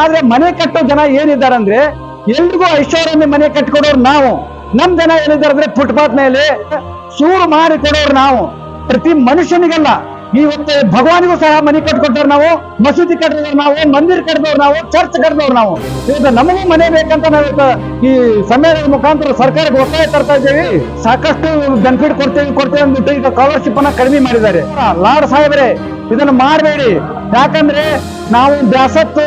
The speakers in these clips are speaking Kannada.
ಆದ್ರೆ ಮನೆ ಕಟ್ಟೋ ಜನ ಏನಿದ್ದಾರೆ ಅಂದ್ರೆ ಎಲ್ರಿಗೂ ಐಶ್ವರ್ಯ ಮನೆ ಕಟ್ಕೊಡೋರು ನಾವು. ನಮ್ ಜನ ಏನಿದ್ದಾರೆ ಅಂದ್ರೆ ಫುಟ್ಪಾತ್ ಮೇಲೆ ಸೂರು ಮಾಡಿ ಕೊಡೋರು ನಾವು. ಪ್ರತಿ ಮನುಷ್ಯನಿಗಲ್ಲ. ಇವತ್ತು ಭಗವಾನಿಗೂ ಸಹ ಮನೆ ಕಟ್ಕೊಟ್ಟವ್ರು ನಾವು, ಮಸೀದಿ ಕಟ್ಟಿದವ್ರು ನಾವು, ಮಂದಿರ್ ಕಟ್ಟಿದವ್ರು ನಾವು, ಚರ್ಚ್ ಕಟ್ಟಿದವ್ರು ನಾವು. ಇವತ್ತು ನಮಗೂ ಮನೆ ಬೇಕಂತ ನಾವು ಈ ಸಮ್ಮೇಳನದ ಮುಖಾಂತರ ಸರ್ಕಾರಕ್ಕೆ ಒತ್ತಾಯ ತರ್ತಾ ಇದ್ದೇವೆ. ಸಾಕಷ್ಟು ಬೆನಿಫಿಟ್ ಕೊಡ್ತೇವೆ ಕೊಡ್ತೇವೆ ಅಂದ್ಬಿಟ್ಟು ಈಗ ಸ್ಕಾಲರ್ಶಿಪ್ ಅನ್ನ ಕಡಿಮೆ ಮಾಡಿದ್ದಾರೆ. ಲಾರ್ಡ್ ಸಾಹೇಬ್ರೆ, ಇದನ್ನ ಮಾಡಬೇಡಿ. ಯಾಕಂದ್ರೆ ನಾವು ಬ್ಯಾಸತ್ತು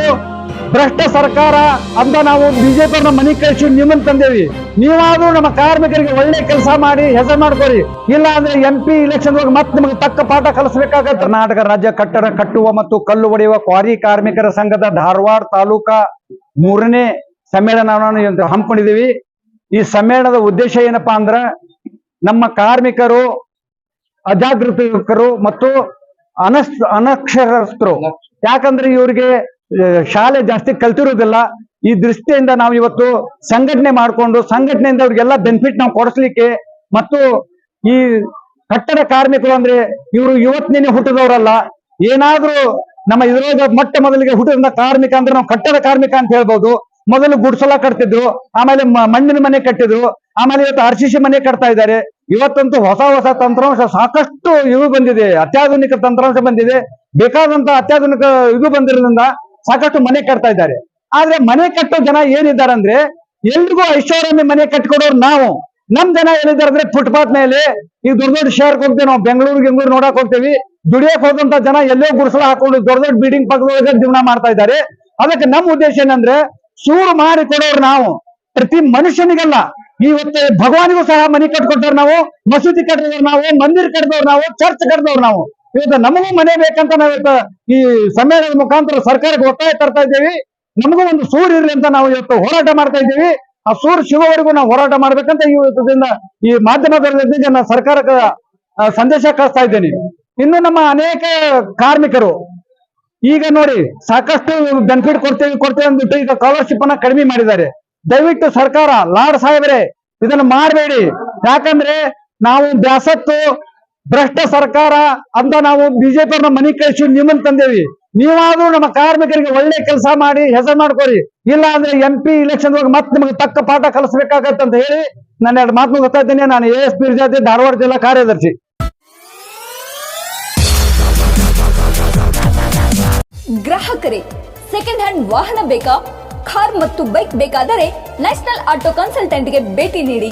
ಭ್ರಷ್ಟ ಸರ್ಕಾರ ಅಂತ ನಾವು ಬಿಜೆಪಿಯವ್ರನ್ನ ಮನೆ ಕಳಿಸಿ ನಿಮ್ಮನ್ನ ತಂದೇವಿ. ನೀವಾದ್ರೂ ನಮ್ಮ ಕಾರ್ಮಿಕರಿಗೆ ಒಳ್ಳೆ ಕೆಲಸ ಮಾಡಿ ಹೆಸರು ಮಾಡ್ಕೊರಿ. ಇಲ್ಲ ಅಂದ್ರೆ ಎಂ ಪಿ ಇಲೆಕ್ಷನ್ ಮತ್ತೆ ನಿಮಗೆ ತಕ್ಕ ಪಾಠ ಕಲಿಸಬೇಕಾಗತ್ತೆ. ಕರ್ನಾಟಕ ರಾಜ್ಯ ಕಟ್ಟಡ ಕಟ್ಟುವ ಮತ್ತು ಕಲ್ಲು ಒಡೆಯುವ ಕ್ವಾರಿ ಕಾರ್ಮಿಕರ ಸಂಘದ ಧಾರವಾಡ ತಾಲೂಕಾ ಮೂರನೇ ಸಮ್ಮೇಳನವನ್ನು ಹಮ್ಮಿಕೊಂಡಿದ್ದೀವಿ. ಈ ಸಮ್ಮೇಳನದ ಉದ್ದೇಶ ಏನಪ್ಪಾ ಅಂದ್ರ ನಮ್ಮ ಕಾರ್ಮಿಕರು ಅಜಾಗೃತ ಮತ್ತು ಅನಸ್, ಅನಕ್ಷರಸ್ಥರು. ಯಾಕಂದ್ರೆ ಇವರಿಗೆ ಶಾಲೆ ಜಾಸ್ತಿ ಕಲ್ತಿರೋದಿಲ್ಲ. ಈ ದೃಷ್ಟಿಯಿಂದ ನಾವು ಇವತ್ತು ಸಂಘಟನೆ ಮಾಡಿಕೊಂಡು, ಸಂಘಟನೆಯಿಂದ ಅವ್ರಿಗೆಲ್ಲ ಬೆನಿಫಿಟ್ ನಾವು ಕೊಡಿಸ್ಲಿಕ್ಕೆ ಮತ್ತು ಈ ಕಟ್ಟಡ ಕಾರ್ಮಿಕರು ಅಂದ್ರೆ ಇವರು ಇವತ್ತಿನ ಹುಟ್ಟಿದವರಲ್ಲ, ಏನಾದ್ರೂ ನಮ್ಮ ಇದ್ರೊಳಗ ಮೊಟ್ಟ ಮೊದಲಿಗೆ ಹುಟ್ಟಿದ ಕಾರ್ಮಿಕ ಅಂದ್ರೆ ನಾವು ಕಟ್ಟಡ ಕಾರ್ಮಿಕ ಅಂತ ಹೇಳ್ಬೋದು. ಮೊದಲು ಗುಡ್ಸಲ ಕಟ್ತಿದ್ರು, ಆಮೇಲೆ ಮಣ್ಣಿನ ಮನೆ ಕಟ್ಟಿದ್ರು, ಆಮೇಲೆ ಇವತ್ತು ಆರ್ ಮನೆ ಕಟ್ತಾ ಇದ್ದಾರೆ. ಇವತ್ತಂತೂ ಹೊಸ ಹೊಸ ತಂತ್ರಾಂಶ, ಸಾಕಷ್ಟು ಇವು ಬಂದಿದೆ, ಅತ್ಯಾಧುನಿಕ ತಂತ್ರಾಂಶ ಬಂದಿದೆ. ಬೇಕಾದಂತ ಅತ್ಯಾಧುನಿಕ ಇದು ಬಂದಿರೋದ್ರಿಂದ ಸಾಕಷ್ಟು ಮನೆ ಕಟ್ತಾ ಇದ್ದಾರೆ. ಆದ್ರೆ ಮನೆ ಕಟ್ಟೋ ಜನ ಏನಿದ್ದಾರೆ ಅಂದ್ರೆ ಎಲ್ರಿಗೂ ಐಶ್ವರ್ಯ ಮನೆ ಕಟ್ಕೊಡೋರು ನಾವು. ನಮ್ ಜನ ಏನಿದ್ದಾರೆ ಅಂದ್ರೆ ಫುಟ್ಪಾತ್ ಮೇಲೆ ಈ ದೊಡ್ಡ ದೊಡ್ಡ ಶೇರ್ ಹೋಗ್ತೀವಿ ನಾವು ಬೆಂಗಳೂರು ಬೆಂಗಳೂರು ನೋಡಕ್ ಹೋಗ್ತೀವಿ. ದುಡಿಯಕ್ ಹೋದಂತ ಜನ ಎಲ್ಲೋ ಗುಡಿಸಲ ಹಾಕೊಂಡು ದೊಡ್ಡ ದೊಡ್ಡ ಬಿಲ್ಡಿಂಗ್ ಪಕ್ಕದೊಳಗೆ ಜೀವನ ಮಾಡ್ತಾ ಇದ್ದಾರೆ. ಅದಕ್ಕೆ ನಮ್ಮ ಉದ್ದೇಶ ಏನಂದ್ರೆ, ಸೂರು ಮಾಡಿ ಕೊಡೋರು ನಾವು. ಪ್ರತಿ ಮನುಷ್ಯನಿಗಲ್ಲ. ಇವತ್ತು ಭಗವಾನಿಗೂ ಸಹ ಮನೆ ಕಟ್ಕೊಟ್ಟವ್ರು ನಾವು, ಮಸೀದಿ ಕಟ್ಟಿದವ್ರು ನಾವು, ಮಂದಿರ್ ಕಟ್ಟಿದವ್ರು ನಾವು ಚರ್ಚ್ ಕಟ್ಟಿದವ್ರು ನಾವು. ಇವತ್ತು ನಮಗೂ ಮನೆ ಬೇಕಂತ ನಾವು ಇವತ್ತು ಈ ಸಮ್ಮೇಳನದ ಮುಖಾಂತರ ಸರ್ಕಾರಕ್ಕೆ ಒತ್ತಾಯ ತರ್ತಾ ಇದ್ದೀವಿ. ನಮಗೂ ಒಂದು ಸೂರು ಇರಲಿ ಅಂತ ನಾವು ಇವತ್ತು ಹೋರಾಟ ಮಾಡ್ತಾ ಇದ್ದೀವಿ. ಆ ಸೂರು ಸಿಗೋವರೆಗೂ ನಾವು ಹೋರಾಟ ಮಾಡ್ಬೇಕಂತ ಇವತ್ತದಿಂದ ಈ ಮಾಧ್ಯಮದಲ್ಲಿ ನಾನು ಸರ್ಕಾರಕ್ಕೆ ಸಂದೇಶ ಕಳಿಸ್ತಾ ಇದ್ದೇನೆ. ಇನ್ನು ನಮ್ಮ ಅನೇಕ ಕಾರ್ಮಿಕರು, ಈಗ ನೋಡಿ ಸಾಕಷ್ಟು ಬೆನಿಫಿಟ್ ಕೊಡ್ತೇವೆ ಕೊಡ್ತೇವೆ ಅಂದ್ಬಿಟ್ಟು ಈಗ ಸ್ಕಾಲರ್ಶಿಪ್ ಅನ್ನ ಕಡಿಮೆ ಮಾಡಿದ್ದಾರೆ. ದಯವಿಟ್ಟು ಸರ್ಕಾರ, ಲಾರ್ಡ್ ಸಾಹೇಬ್ರೆ, ಇದನ್ನ ಮಾಡಬೇಡಿ. ಯಾಕಂದ್ರೆ ನಾವು ಬ್ಯಾಸತ್ತು ಭ್ರಷ್ಟ ಸರ್ಕಾರ ಅಂತ ನಾವು ಬಿಜೆಪಿ ಅವ್ರನ್ನ ಮನಿ ಕಳಿಸಿ ನಿಮ್ಮನ್ನ ತಂದೇವಿ. ನೀವಾದ್ರೂ ನಮ್ಮ ಕಾರ್ಮಿಕರಿಗೆ ಒಳ್ಳೆ ಕೆಲಸ ಮಾಡಿ ಹೆಸರು ಮಾಡ್ಕೊರಿ. ಇಲ್ಲ ಅಂದ್ರೆ ಎಂ ಪಿ ಇಲೆಕ್ಷನ್ ಮತ್ತೆ ನಿಮಗೆ ತಕ್ಕ ಪಾಠ ಕಲಿಸಬೇಕಾಗತ್ತೆ ಅಂತ ಹೇಳಿ ನಾನು ಎರಡು ಮಾತು ಗೊತ್ತಾ ಇದ್ದೀನಿ ನಾನು ಎ ಎಸ್ ಪಿ ಧಾರವಾಡ ಜಿಲ್ಲಾ ಕಾರ್ಯದರ್ಶಿ. ಗ್ರಾಹಕರೇ ಸೆಕೆಂಡ್ ಹ್ಯಾಂಡ್ ವಾಹನ ಬೇಕಾ? ಕಾರ್ ಮತ್ತು ಬೈಕ್ ಬೇಕಾದರೆ ನ್ಯಾಷನಲ್ ಆಟೋ ಕನ್ಸಲ್ಟೆಂಟ್ಗೆ ಭೇಟಿ ನೀಡಿ.